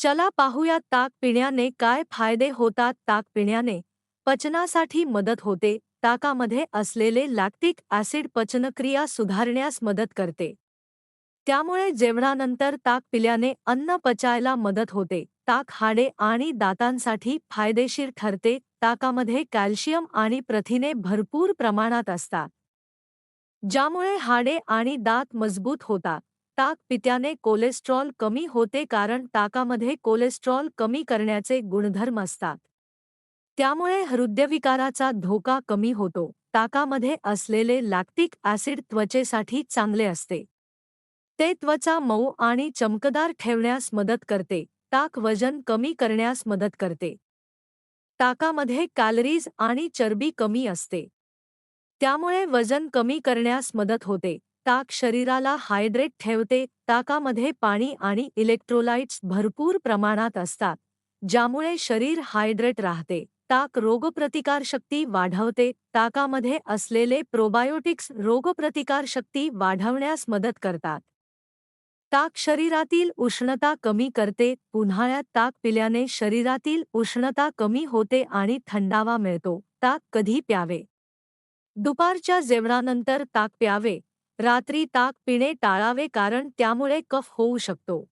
चला पाहूयात ताक पिण्याने काय फायदे होतात ताक पिण्याने. पचनासाठी मदत होते ताकामध्ये असलेले लॅक्टिक ॲसिड पचनक्रिया सुधारण्यास मदत करते. त्यामुळे जेवणानंतर ताक पिल्याने अन्न पचायला मदत होते ताक हाडे आणि दातांसाठी फायदेशीर ठरते ताकामध्ये कॅल्शियम आणि प्रथिने भरपूर प्रमाणात असतात. ज्यामुळे हाडे आणि दात मजबूत होतात. ताक पित्याने कोलेस्ट्रॉल कमी होते कारण ताकामध्ये कोलेस्ट्रॉल कमी करण्याचे गुणधर्म असतात. त्यामुळे हृदयविकाराचा धोका कमी होतो. ताकामध्ये असलेले लॅक्टिक ॲसिड त्वचेसाठी चांगले असते. ते त्वचा मऊ आणि चमकदार ठेवण्यास मदत करते. ताक वजन कमी करण्यास मदत करते. ताकामध्ये कॅलरीज आणि चरबी कमी असते. त्यामुळे वजन कमी करण्यास मदत होते. ताक शरीराला हायड्रेट ठेवते. ताकामध्ये पाणी आणि इलेक्ट्रोलाइट्स भरपूर प्रमाणात असतात ज्यामुळे शरीर हायड्रेट राहते. ताक रोगप्रतिकारशक्ती वाढवते. ताकामध्ये असलेले प्रोबायोटिक्स रोगप्रतिकारशक्ती वाढवण्यास मदत करतात. ताक शरीरातील उष्णता कमी करते. उन्हाळ्यात ताक पिल्याने शरीरातील उष्णता कमी होते आणि थंडावा मिळतो. ताक कधी प्यावे? दुपारच्या जेवणानंतर ताक प्यावे. रात्री ताक पिणे टाळावे कारण त्यामुळे कफ होऊ शकतो.